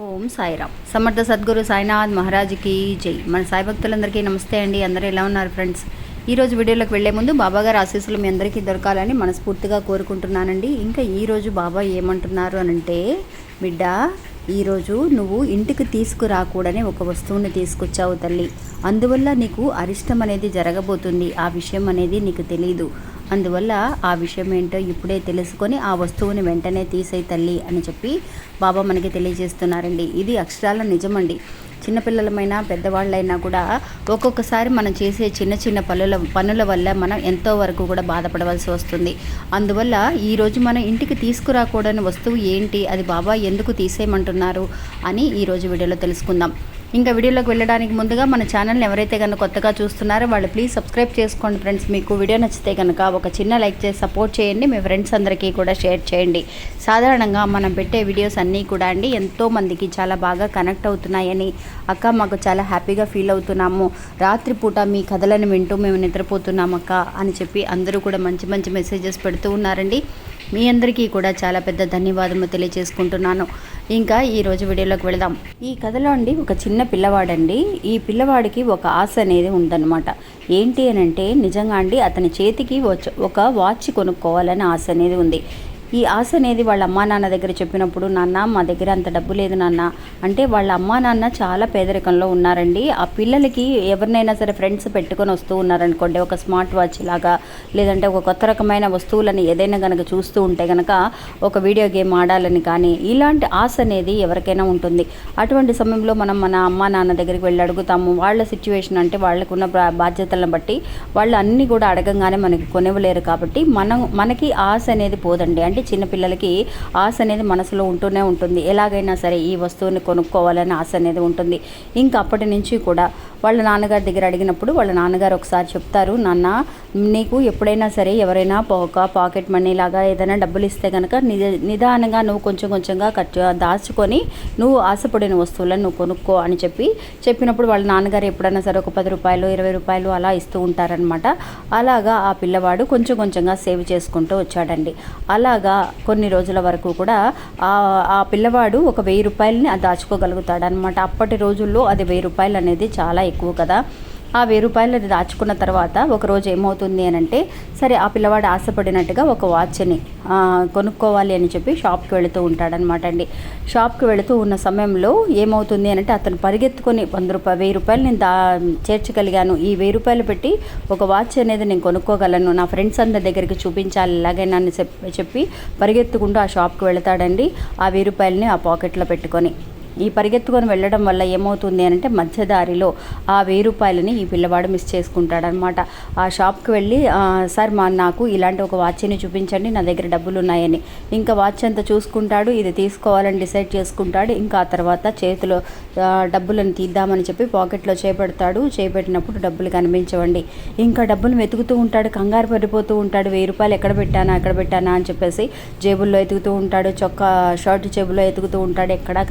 ఓం సాయిరామ్. సమర్థ సద్గురు సాయినాథ్ మహారాజ్కి జై. మన సాయి భక్తులందరికీ నమస్తే అండి. అందరూ ఎలా ఉన్నారు ఫ్రెండ్స్? ఈ రోజు వీడియోలోకి వెళ్ళే ముందు బాబాగారు ఆశీస్సులు మీ అందరికీ దొరకాలని మనస్ఫూర్తిగా కోరుకుంటున్నానండి. ఇంకా ఈరోజు బాబా ఏమంటున్నారు అని అంటే బిడ్డ ఈరోజు నువ్వు ఇంటికి తీసుకురాకూడని ఒక వస్తువుని తీసుకొచ్చావు తల్లి. అందువల్ల నీకు అరిష్టం అనేది జరగబోతుంది. ఆ విషయం అనేది నీకు తెలియదు అందువల్ల ఆ విషయం ఏంటో ఇప్పుడే తెలుసుకొని ఆ వస్తువుని వెంటనే తీసేయి తల్లి అని చెప్పి బాబా మనకి తెలియజేస్తున్నారండి. ఇది అక్షరాల నిజమండి. చిన్నపిల్లలమైనా పెద్దవాళ్ళైనా కూడా ఒక్కొక్కసారి మనం చేసే చిన్న చిన్న పనుల పనుల వల్ల మనం ఎంతో వరకు కూడా బాధపడవలసి వస్తుంది. అందువల్ల ఈరోజు మనం ఇంటికి తీసుకురాకూడని వస్తువు ఏంటి అది బాబా ఎందుకు తీసేయమంటున్నారు అని ఈరోజు వీడియోలో తెలుసుకుందాం. ఇంకా వీడియోలోకి వెళ్ళడానికి ముందుగా మన ఛానల్ని ఎవరైతే కనుక కొత్తగా చూస్తున్నారో వాళ్ళు ప్లీజ్ సబ్స్క్రైబ్ చేసుకోండి ఫ్రెండ్స్. మీకు వీడియో నచ్చితే కనుక ఒక చిన్న లైక్ చేసి సపోర్ట్ చేయండి. మీ ఫ్రెండ్స్ అందరికీ కూడా షేర్ చేయండి. సాధారణంగా మనం పెట్టే వీడియోస్ అన్నీ కూడా అండి ఎంతోమందికి చాలా బాగా కనెక్ట్ అవుతున్నాయని అక్క మాకు చాలా హ్యాపీగా ఫీల్ అవుతున్నాము. రాత్రిపూట మీ కథలను వింటూ మేము నిద్రపోతున్నాం అక్క అని చెప్పి అందరూ కూడా మంచి మంచి మెసేజెస్ పెడుతూ ఉన్నారండి. మీ అందరికీ కూడా చాలా పెద్ద ధన్యవాదము తెలియజేసుకుంటున్నాను. ఇంకా ఈరోజు వీడియోలోకి వెళదాం. ఈ కథలో అండి ఒక చిన్న పిల్లవాడండి. ఈ పిల్లవాడికి ఒక ఆశ అనేది ఉందన్నమాట. ఏంటి అని అంటే నిజంగా అండి అతని చేతికి ఒక వాచ్ కొనుక్కోవాలని ఆశ అనేది ఉంది. ఈ ఆశ అనేది వాళ్ళ అమ్మా నాన్న దగ్గర చెప్పినప్పుడు నాన్న మా దగ్గర అంత డబ్బు లేదు నాన్న. అంటే వాళ్ళ అమ్మా నాన్న చాలా పేదరికంలో ఉన్నారండి. ఆ పిల్లలకి ఎవరినైనా సరే ఫ్రెండ్స్ పెట్టుకొని వస్తూ ఉన్నారనుకోండి ఒక స్మార్ట్ వాచ్ లాగా లేదంటే ఒక కొత్త రకమైన వస్తువులని ఏదైనా కనుక చూస్తూ ఉంటే కనుక ఒక వీడియో గేమ్ ఆడాలని కానీ ఇలాంటి ఆశ అనేది ఎవరికైనా ఉంటుంది. అటువంటి సమయంలో మనం మన అమ్మా నాన్న దగ్గరికి వెళ్ళి అడుగుతాము వాళ్ళ సిచ్యువేషన్ అంటే వాళ్ళకున్న బా- బాధ్యతలను బట్టి వాళ్ళు అన్నీ కూడా అడగంగానే మనకి కొనివ్వలేరు కాబట్టి మనం మనకి ఆశ అనేది పోదండి. అంటే చిన్నపిల్లలకి ఆశ అనేది మనసులో ఉంటూనే ఉంటుంది. ఎలాగైనా సరే ఈ వస్తువుని కొనుక్కోవాలని ఆశ అనేది ఉంటుంది. ఇంకా అప్పటి నుంచి కూడా వాళ్ళ నాన్నగారి దగ్గర అడిగినప్పుడు వాళ్ళ నాన్నగారు ఒకసారి చెప్తారు నాన్న నీకు ఎప్పుడైనా సరే ఎవరైనా ఒక పాకెట్ మనీ లాగా ఏదైనా డబ్బులు ఇస్తే కనుక నిదానంగా నువ్వు కొంచెం కొంచెంగా ఖర్చు దాచుకొని నువ్వు ఆశపడిన వస్తువులను నువ్వు కొనుక్కో అని చెప్పి చెప్పినప్పుడు వాళ్ళ నాన్నగారు ఎప్పుడైనా సరే ఒక పది రూపాయలు ఇరవై రూపాయలు అలా ఇస్తూ ఉంటారనమాట అలాగా ఆ పిల్లవాడు కొంచెం కొంచెంగా సేవ్ చేసుకుంటూ వచ్చాడండి. అలాగా కొన్ని రోజుల వరకు కూడా ఆ ఆ పిల్లవాడు ఒక వెయ్యి రూపాయలని దాచుకోగలుగుతాడనమాట అప్పటి రోజుల్లో అది వెయ్యి రూపాయలు అనేది చాలా ఎక్కువ కదా. ఆ వెయ్యి రూపాయలు అది దాచుకున్న తర్వాత ఒక రోజు ఏమవుతుంది అని అంటే సరే ఆ పిల్లవాడు ఆశపడినట్టుగా ఒక వాచ్ని కొనుక్కోవాలి అని చెప్పి షాప్కి వెళుతూ ఉంటాడనమాట అండి. షాప్కి వెళుతూ ఉన్న సమయంలో ఏమవుతుంది అని అంటే అతను పరిగెత్తుకొని వంద రూపాయలు వెయ్యి రూపాయలు నేను దా చేర్చగలిగాను. ఈ వెయ్యి రూపాయలు పెట్టి ఒక వాచ్ అనేది నేను కొనుక్కోగలను. నా ఫ్రెండ్స్ అందరి దగ్గరికి చూపించాలి ఇలాగైనా అని చెప్పి చెప్పి పరిగెత్తుకుంటూ ఆ షాప్కి వెళతాడండి. ఆ వెయ్యి రూపాయలని ఆ పాకెట్లో పెట్టుకొని. ఈ పరిగెత్తుకొని వెళ్ళడం వల్ల ఏమవుతుంది అని అంటే మధ్యదారిలో ఆ వెయ్యి రూపాయలని ఈ పిల్లవాడు మిస్ చేసుకుంటాడనమాట ఆ షాప్కి వెళ్ళి సార్ మా నాకు ఇలాంటి ఒక వాచ్ని చూపించండి నా దగ్గర డబ్బులు ఉన్నాయని ఇంకా వాచ్ అంతా చూసుకుంటాడు ఇది తీసుకోవాలని డిసైడ్ చేసుకుంటాడు ఇంకా ఆ తర్వాత చేతిలో డబ్బులను తీద్దామని చెప్పి పాకెట్లో చేపెడతాడు. చేపెట్టినప్పుడు డబ్బులు కనిపించవండి. ఇంకా డబ్బులు వెతుకుతూ ఉంటాడు కంగారు పడిపోతూ ఉంటాడు. వెయ్యి రూపాయలు ఎక్కడ పెట్టానా ఎక్కడ పెట్టానా అని చెప్పేసి జేబుల్లో ఎతుకుతూ ఉంటాడు చొక్కా షర్ట్ జేబులో ఎతుకుతూ ఉంటాడు ఎక్కడా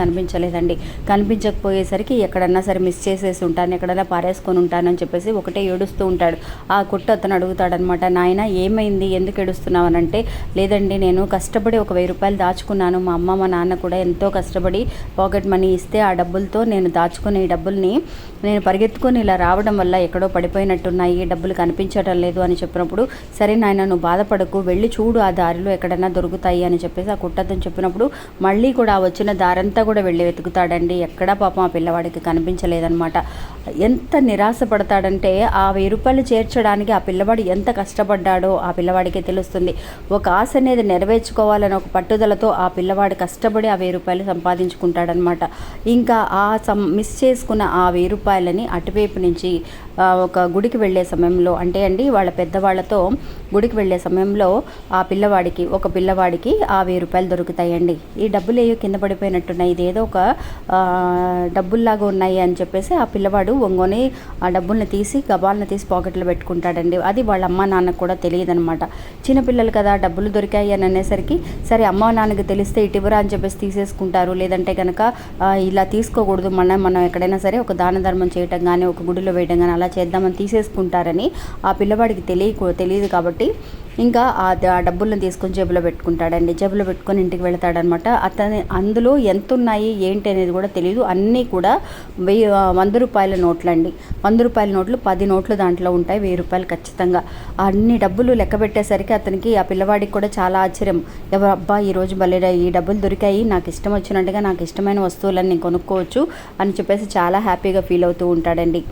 కనిపించలేదండి కనిపించకపోయేసరికి ఎక్కడన్నా సరే మిస్ చేసేసి ఉంటాను ఎక్కడన్నా పారేసుకొని ఉంటాను అని చెప్పేసి ఒకటే ఏడుస్తూ ఉంటాడు. ఆ కుట్ట అతను అడుగుతాడనమాట నాయన ఏమైంది? ఎందుకు ఏడుస్తున్నావు అని అంటే లేదండి నేను కష్టపడి ఒక వెయ్యి రూపాయలు దాచుకున్నాను. మా అమ్మ మా నాన్న కూడా ఎంతో కష్టపడి పాకెట్ మనీ ఇస్తే ఆ డబ్బులతో నేను దాచుకునే ఈ డబ్బుల్ని నేను పరిగెత్తుకొని ఇలా రావడం వల్ల ఎక్కడో పడిపోయినట్టున్నాయి. ఈ డబ్బులు కనిపించడం లేదు అని చెప్పినప్పుడు సరే నాయన నువ్వు బాధపడకు. వెళ్ళి చూడు ఆ దారిలో ఎక్కడన్నా దొరుకుతాయి అని చెప్పేసి ఆ కుట్టతను చెప్పినప్పుడు మళ్ళీ కూడా వచ్చిన దారంతా కూడా వెళ్ళి వెతుకుతాడండి ఎక్కడా పాపం ఆ పిల్లవాడికి కనిపించలేదన్నమాట. ఎంత నిరాశపడతాడంటే ఆ వెయ్యి రూపాయలు చేర్చడానికి ఆ పిల్లవాడు ఎంత కష్టపడ్డాడో ఆ పిల్లవాడికి తెలుస్తుంది. ఒక ఆశ అనేది నెరవేర్చుకోవాలని ఒక పట్టుదలతో ఆ పిల్లవాడు కష్టపడి ఆ వెయ్యి రూపాయలు సంపాదించుకుంటాడనమాట ఇంకా ఆ సం మిస్ చేసుకున్న ఆ వెయ్యి రూపాయలని అటువైపు నుంచి ఒక గుడికి వెళ్ళే సమయంలో అంటే అండి వాళ్ళ పెద్దవాళ్ళతో గుడికి వెళ్ళే సమయంలో ఆ పిల్లవాడికి ఒక పిల్లవాడికి ఆ వెయ్యి రూపాయలు దొరుకుతాయండి. ఈ డబ్బులు ఏవో కింద పడిపోయినట్టున్నాయి. ఇదేదో ఒక డబ్బుల్లాగా ఉన్నాయి అని చెప్పేసి ఆ పిల్లవాడు ఒంగోని ఆ డబ్బుల్ని తీసి గబాలను తీసి పాకెట్లో పెట్టుకుంటాడండి. అది వాళ్ళ అమ్మ నాన్నకు కూడా తెలియదు అనమాట చిన్నపిల్లలు కదా డబ్బులు దొరికాయి అని అనేసరికి సరే అమ్మ నాన్నకి తెలిస్తే ఇటీవరా అని చెప్పేసి తీసేసుకుంటారు. లేదంటే కనుక ఇలా తీసుకోకూడదు మనం మనం ఎక్కడైనా సరే ఒక దాన ధర్మం చేయటం కానీ ఒక గుడిలో వేయడం కానీ అలా చేద్దామని తీసేసుకుంటారని ఆ పిల్లవాడికి తెలియ తెలియదు కాబట్టి ఇంకా ఆ డబ్బులను తీసుకొని జేబులో పెట్టుకుంటాడండి. జేబులో పెట్టుకొని ఇంటికి వెళ్తాడనమాట. అతని అందులో ఎంత ఉన్నాయి ఏంటి అనేది కూడా తెలియదు అన్నీ కూడా వెయ్యి వంద రూపాయల నోట్లండి. వంద రూపాయల నోట్లు పది నోట్లు దాంట్లో ఉంటాయి వెయ్యి రూపాయలు ఖచ్చితంగా. అన్ని డబ్బులు లెక్క పెట్టేసరికి అతనికి ఆ పిల్లవాడికి కూడా చాలా ఆశ్చర్యం. ఎవరు అబ్బా ఈరోజు భలే ఈ డబ్బులు దొరికాయి. నాకు ఇష్టం వచ్చినట్టుగా నాకు ఇష్టమైన వస్తువులన్నీ కొనుక్కోవచ్చు అని చెప్పేసి చాలా హ్యాపీగా ఫీల్ అవుతూ ఉంటాడండి.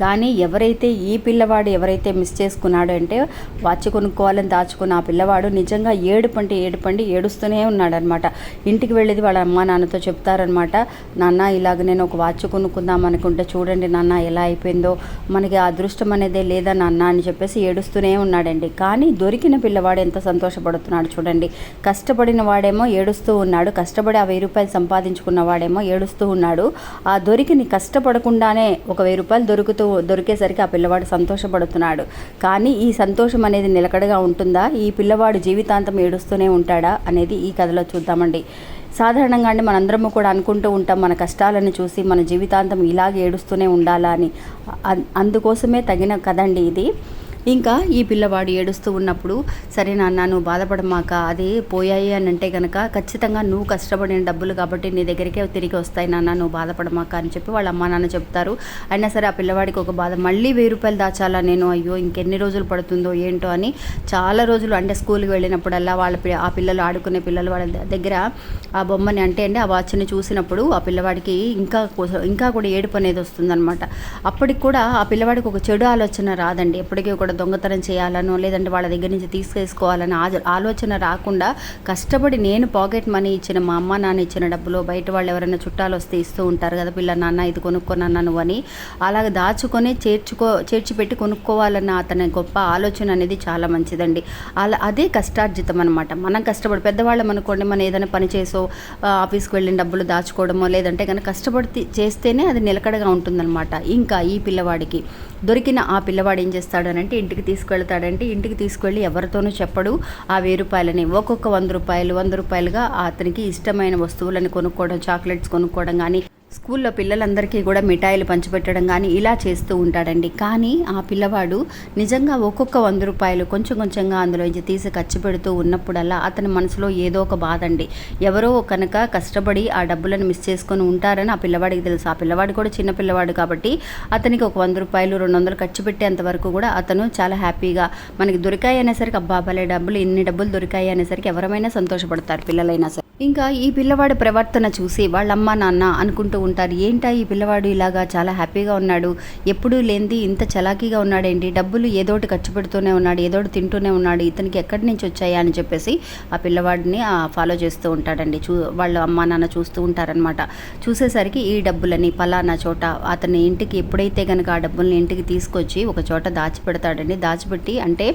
కానీ ఎవరైతే ఈ పిల్లవాడు ఎవరైతే మిస్ చేసుకున్నాడో అంటే వాచ్ కొనుక్కోవాలని దాచుకున్న ఆ పిల్లవాడు నిజంగా ఏడుపంటే ఏడుపండి ఏడుస్తూనే ఉన్నాడనమాట. ఇంటికి వెళ్ళేది వాళ్ళ అమ్మ నాన్నతో చెప్తారనమాట నాన్న ఇలాగ నేను ఒక వాచ్ కొనుక్కుందాం అనుకుంటే చూడండి నాన్న ఎలా అయిపోయిందో మనకి అదృష్టం అనేదే లేదా నాన్న అని చెప్పేసి ఏడుస్తూనే ఉన్నాడండి. కానీ దొరికిన పిల్లవాడు ఎంత సంతోషపడుతున్నాడు చూడండి. కష్టపడిన వాడేమో ఏడుస్తూ ఉన్నాడు కష్టపడి ఆ వెయ్యి రూపాయలు సంపాదించుకున్న వాడేమో ఏడుస్తూ ఉన్నాడు. ఆ దొరికిని కష్టపడకుండానే ఒక వెయ్యి రూపాయలు దొరుకుతూ దొరికేసరికి ఆ పిల్లవాడు సంతోషపడుతున్నాడు. కానీ ఈ సంతోషం అనేది నిలకడగా ఉంటుందా? ఈ పిల్లవాడు జీవితాంతం ఏడుస్తూనే ఉంటాడా? అనేది ఈ కథలో చూద్దామండి. సాధారణంగా అండి మనందరము కూడా అనుకుంటూ ఉంటాం మన కష్టాలను చూసి మన జీవితాంతం ఇలాగే ఏడుస్తూనే ఉండాలా అని. అందుకోసమే తగిన కథ అండి ఇది. ఇంకా ఈ పిల్లవాడు ఏడుస్తూ ఉన్నప్పుడు సరే నాన్న నువ్వు బాధపడమాక అది పోయాయి అని అంటే కనుక ఖచ్చితంగా నువ్వు కష్టపడిన డబ్బులు కాబట్టి నీ దగ్గరికే తిరిగి వస్తాయి నాన్న నువ్వు బాధపడమాక అని చెప్పి వాళ్ళ అమ్మ నాన్న చెప్తారు. అయినా సరే ఆ పిల్లవాడికి ఒక బాధ మళ్ళీ వెయ్యి రూపాయలు దాచాలా నేను? అయ్యో ఇంకెన్ని రోజులు పడుతుందో ఏంటో అని చాలా రోజులు అంటే స్కూల్కి వెళ్ళినప్పుడల్లా వాళ్ళ ఆ పిల్లలు ఆడుకునే పిల్లలు వాళ్ళ దగ్గర ఆ బొమ్మని అంటే అండి ఆ వాచ్ని చూసినప్పుడు ఆ పిల్లవాడికి ఇంకా ఇంకా కూడా ఏడుపు అనేది వస్తుందన్నమాట. అప్పటికి కూడా ఆ పిల్లవాడికి ఒక చెడు ఆలోచన రాదండి. ఎప్పటికీ కూడా దొంగతనం చేయాలనో లేదంటే వాళ్ళ దగ్గర నుంచి తీసుకేసుకోవాలని ఆ- ఆలోచన రాకుండా కష్టపడి నేను పాకెట్ మనీ ఇచ్చిన మా అమ్మ నాన్న ఇచ్చిన డబ్బులు బయట వాళ్ళు ఎవరైనా చుట్టాలు వస్తే ఇస్తూ ఉంటారు కదా పిల్ల నాన్న ఇది కొనుక్కున్నాను నువ్వు అని. అలాగ దాచుకొని చేర్చుకో చేర్చిపెట్టి కొనుక్కోవాలన్న అతని గొప్ప ఆలోచన అనేది చాలా మంచిదండి. అలా అదే కష్టార్జితం అనమాట మనం కష్టపడి పెద్దవాళ్ళం అనుకోండి మనం ఏదైనా పని చేసో ఆఫీస్కి వెళ్ళిన డబ్బులు దాచుకోవడమో లేదంటే కనుక కష్టపడి చేస్తేనే అది నిలకడగా ఉంటుందన్నమాట. ఇంకా ఈ పిల్లవాడికి. దొరికిన ఆ పిల్లవాడు ఏం చేస్తాడనంటే ఇంటికి తీసుకెళ్తాడంటే ఇంటికి తీసుకెళ్ళి ఎవరితోనూ చెప్పడు. ఆ వెయ్యి రూపాయలని ఒక్కొక్క వంద రూపాయలు వంద రూపాయలుగా అతనికి ఇష్టమైన వస్తువులను కొనుక్కోవడం చాక్లెట్స్ కొనుక్కోవడం కానీ స్కూల్లో పిల్లలందరికీ కూడా మిఠాయిలు పంచిపెట్టడం కానీ ఇలా చేస్తూ ఉంటాడండి. కానీ ఆ పిల్లవాడు నిజంగా ఒక్కొక్క వంద రూపాయలు కొంచెం కొంచెంగా అందులో నుంచి తీసి ఖర్చు పెడుతూ ఉన్నప్పుడల్లా అతని మనసులో ఏదో ఒక బాధ అండి ఎవరో కనుక కష్టపడి ఆ డబ్బులను మిస్ చేసుకొని ఉంటారని ఆ పిల్లవాడికి తెలుసు. ఆ పిల్లవాడు కూడా చిన్న పిల్లవాడు కాబట్టి అతనికి ఒక వంద రూపాయలు రెండు వందలు ఖర్చు పెట్టేంత వరకు కూడా అతను చాలా హ్యాపీగా మనకి దొరికాయి అనేసరికి అబ్బా భలే డబ్బులు ఇన్ని డబ్బులు దొరికాయి అనేసరికి ఎవరమైనా సంతోషపడతారు పిల్లలైనా సరే. ఇంకా ఈ పిల్లవాడి ప్రవర్తన చూసి వాళ్ళమ్మ నాన్న అనుకుంటూ ఉంటారు ఏంటా ఈ పిల్లవాడు ఇలాగా చాలా హ్యాపీగా ఉన్నాడు ఎప్పుడూ లేనిది ఇంత చలాకీగా ఉన్నాడేంటి డబ్బులు ఏదోటి ఖర్చు పెడుతూనే ఉన్నాడు ఏదోటి తింటూనే ఉన్నాడు ఇతనికి ఎక్కడి నుంచి వచ్చాయా? అని చెప్పేసి ఆ పిల్లవాడిని ఫాలో చేస్తూ ఉంటాడండి. చూ వాళ్ళ అమ్మ నాన్న చూస్తూ ఉంటారనమాట చూసేసరికి ఈ డబ్బులని పలానా చోట అతని ఇంటికి ఎప్పుడైతే కనుక ఆ డబ్బుల్ని ఇంటికి తీసుకొచ్చి ఒక చోట దాచిపెడతాడండి. దాచిపెట్టి అంటే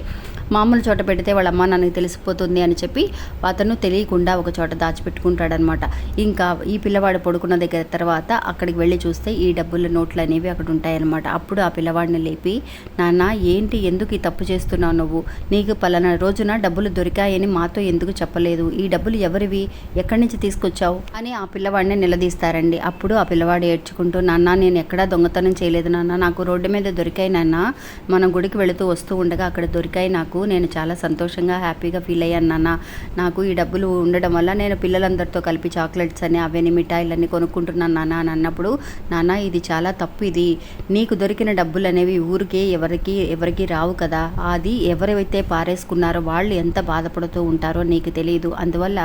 మామూలు చోట పెడితే వాళ్ళ అమ్మ నాన్నకి తెలిసిపోతుంది అని చెప్పి అతను తెలియకుండా ఒక చోట దాచి దాచిపెట్టుకుంటాడనమాట ఇంకా ఈ పిల్లవాడు పడుకున్న దగ్గర తర్వాత అక్కడికి వెళ్ళి చూస్తే ఈ డబ్బుల నోట్లు అనేవి అక్కడ ఉంటాయన్నమాట అప్పుడు ఆ పిల్లవాడిని లేపి నాన్న ఏంటి? ఎందుకు ఈ తప్పు చేస్తున్నావు నువ్వు? నీకు పలానా రోజున డబ్బులు దొరికాయని మాతో ఎందుకు చెప్పలేదు? ఈ డబ్బులు ఎవరివి? ఎక్కడి నుంచి తీసుకొచ్చావు? అని ఆ పిల్లవాడిని నిలదీస్తారండి. అప్పుడు ఆ పిల్లవాడు ఏడ్చుకుంటూ నాన్న నేను ఎక్కడా దొంగతనం చేయలేదు నాన్న. నాకు రోడ్డు మీద దొరికాయి నాన్న. మనం గుడికి వెళుతూ వస్తూ ఉండగా అక్కడ దొరికాయి నాకు. నేను చాలా సంతోషంగా హ్యాపీగా ఫీల్ అయ్యాను నాన్న. నాకు ఈ డబ్బులు ఉండడం వల్ల నేను పిల్లలందరితో కలిపి చాక్లెట్స్ అని అవన్నీ మిఠాయిలన్నీ కొనుక్కుంటున్నాను నాన్న అని అన్నప్పుడు నాన్న ఇది చాలా తప్పు ఇది. నీకు దొరికిన డబ్బులు అనేవి ఊరికే ఎవరికి ఎవరికి రావు కదా. అది ఎవరైతే పారేసుకున్నారో వాళ్ళు ఎంత బాధపడుతూ ఉంటారో నీకు తెలియదు. అందువల్ల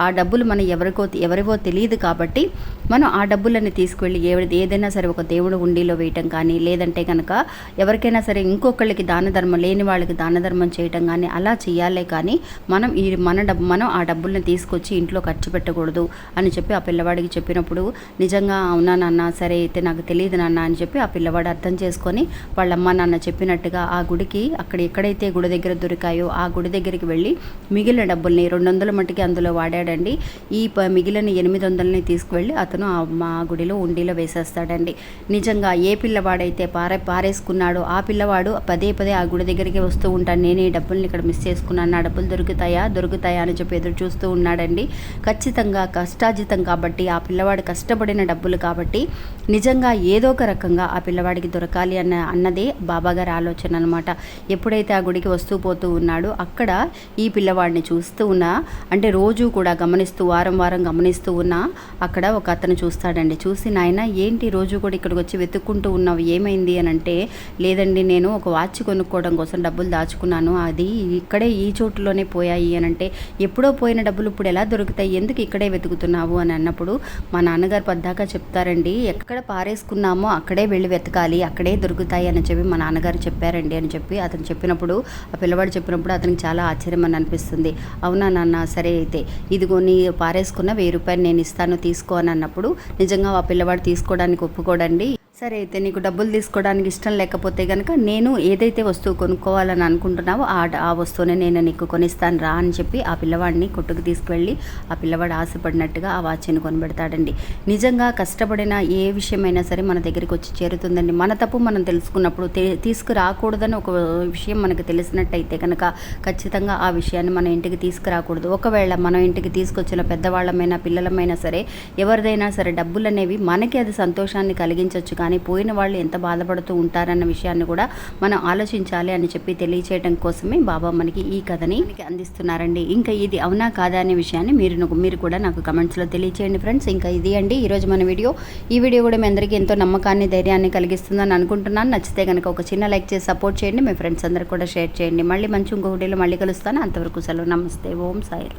ఆ డబ్బులు మనం ఎవరికో ఎవరివో తెలియదు కాబట్టి మనం ఆ డబ్బులని తీసుకువెళ్ళి ఏదైనా సరే ఒక దేవుడు ఉండిలో వేయటం కానీ లేదంటే కనుక ఎవరికైనా సరే ఇంకొకళ్ళకి దాన ధర్మం లేని వాళ్ళకి దాన ధర్మం చేయటం కానీ అలా చేయాలే కానీ మనం ఈ మన డబ్బు మనం ఆ డబ్బుల్ని తీసుకొచ్చి ఇంట్లో ఖర్చు పెట్టకూడదు అని చెప్పి ఆ పిల్లవాడికి చెప్పినప్పుడు నిజంగా అవునా నాన్న? సరే అయితే నాకు తెలియదు నాన్న అని చెప్పి ఆ పిల్లవాడు అర్థం చేసుకొని వాళ్ళ అమ్మ నాన్న చెప్పినట్టుగా ఆ గుడికి అక్కడ ఎక్కడైతే గుడి దగ్గర దొరికాయో ఆ గుడి దగ్గరికి వెళ్ళి మిగిలిన డబ్బుల్ని రెండు వందల మట్టికి అందులో వాడాడండి. ఈ ప- మిగిలిన ఎనిమిది వందలని తీసుకువెళ్ళి అతను ఆ మా గుడిలో ఉండిలో వేసేస్తాడండి. నిజంగా ఏ పిల్లవాడైతే పారే పారేసుకున్నాడో ఆ పిల్లవాడు పదే పదే ఆ గుడి దగ్గరికి వస్తూ ఉంటాను నేను ఈ డబ్బుల్ని ఇక్కడ మిస్ చేసుకున్నాను. నా డబ్బులు దొరుకుతాయా? దొరుకుతాయా? అని చెప్పి ఎదురు చూస్తూ ఉన్నాడండి. ఖచ్చితంగా కష్టాజితం కాబట్టి ఆ పిల్లవాడు కష్టపడిన డబ్బులు కాబట్టి నిజంగా ఏదో ఒక రకంగా ఆ పిల్లవాడికి దొరకాలి అన్న అన్నదే బాబాగారి ఆలోచన అనమాట ఎప్పుడైతే ఆ గుడికి వస్తూ పోతూ ఉన్నాడో అక్కడ ఈ పిల్లవాడిని చూస్తూ ఉన్నా అంటే రోజు కూడా గమనిస్తూ వారం వారం గమనిస్తూ ఉన్నా అక్కడ ఒక అతను చూస్తాడండి. చూసి నాయన ఏంటి రోజు కూడా ఇక్కడికి వచ్చి వెతుక్కుంటూ ఉన్నావు? ఏమైంది? అని అంటే లేదండి నేను ఒక వాచ్ కొనుక్కోవడం కోసం డబ్బులు దాచుకున్నాను. అది ఇక్కడే ఈ చోటులోనే పోయాయి. అని అంటే ఎప్పుడో పోయిన డబ్బులు ఇప్పుడు ఎలా దొరుకుతాయి ఎందుకు ఇక్కడే వెతుకుతున్నావు అని అన్నప్పుడు మా నాన్నగారు పద్దాకా చెప్తారండి ఎక్కడ పారేసుకున్నామో అక్కడే వెళ్ళి వెతకాలి అక్కడే దొరుకుతాయి అని చెప్పి మా నాన్నగారు చెప్పారండి అని చెప్పి అతను చెప్పినప్పుడు ఆ పిల్లవాడు చెప్పినప్పుడు అతనికి చాలా ఆశ్చర్యం అని అనిపిస్తుంది. అవునా నాన్న సరే అయితే. ఇదిగో నీ పారేసుకున్న వెయ్యి రూపాయలు నేను ఇస్తాను తీసుకో అని అన్నప్పుడు నిజంగా ఆ పిల్లవాడు తీసుకోవడానికి ఒప్పుకోడండి. సరే అయితే నీకు డబ్బులు తీసుకోవడానికి ఇష్టం లేకపోతే కనుక నేను ఏదైతే వస్తువు కొనుక్కోవాలని అనుకుంటున్నావో ఆ ఆ వస్తువునే నేను నీకు కొనిస్తాను రా అని చెప్పి ఆ పిల్లవాడిని కొట్టుకు తీసుకువెళ్ళి ఆ పిల్లవాడు ఆశపడినట్టుగా ఆ వాచ్ని కొనిపెడతాడండి. నిజంగా కష్టపడిన ఏ విషయమైనా సరే మన దగ్గరికి వచ్చి చేరుతుందండి. మన తప్పు మనం తెలుసుకున్నప్పుడు తీసుకురాకూడదని ఒక విషయం మనకు తెలిసినట్టయితే కనుక ఖచ్చితంగా ఆ విషయాన్ని మన ఇంటికి తీసుకురాకూడదు. ఒకవేళ మనం ఇంటికి తీసుకొచ్చిన పెద్దవాళ్ళమైనా పిల్లలమైనా సరే ఎవరిదైనా సరే డబ్బులు అనేవి మనకి అది సంతోషాన్ని కలిగించవచ్చు కానీ పోయిన వాళ్ళు ఎంత బాధపడుతూ ఉంటారన్న విషయాన్ని కూడా మనం ఆలోచించాలి అని చెప్పి తెలియచేయడం కోసమే బాబా మనకి ఈ కథని అందిస్తున్నారండి. ఇంకా ఇది అవునా కాదా అనే విషయాన్ని మీరు మీరు కూడా నాకు కమెంట్స్లో తెలియచేయండి ఫ్రెండ్స్ ఇంకా ఇది అండి. ఈరోజు మన వీడియో. ఈ వీడియో కూడా మీ అందరికీ ఎంతో నమ్మకాన్ని ధైర్యాన్ని కలిగిస్తుందని అనుకుంటున్నాను. నచ్చితే కనుక ఒక చిన్న లైక్ చేసి సపోర్ట్ చేయండి. మీ ఫ్రెండ్స్ అందరికీ కూడా షేర్ చేయండి. మళ్ళీ మంచి ఇంకో వీడియోలో మళ్ళీ కలుస్తాను. అంతవరకు సెలవు. నమస్తే. ఓం సాయి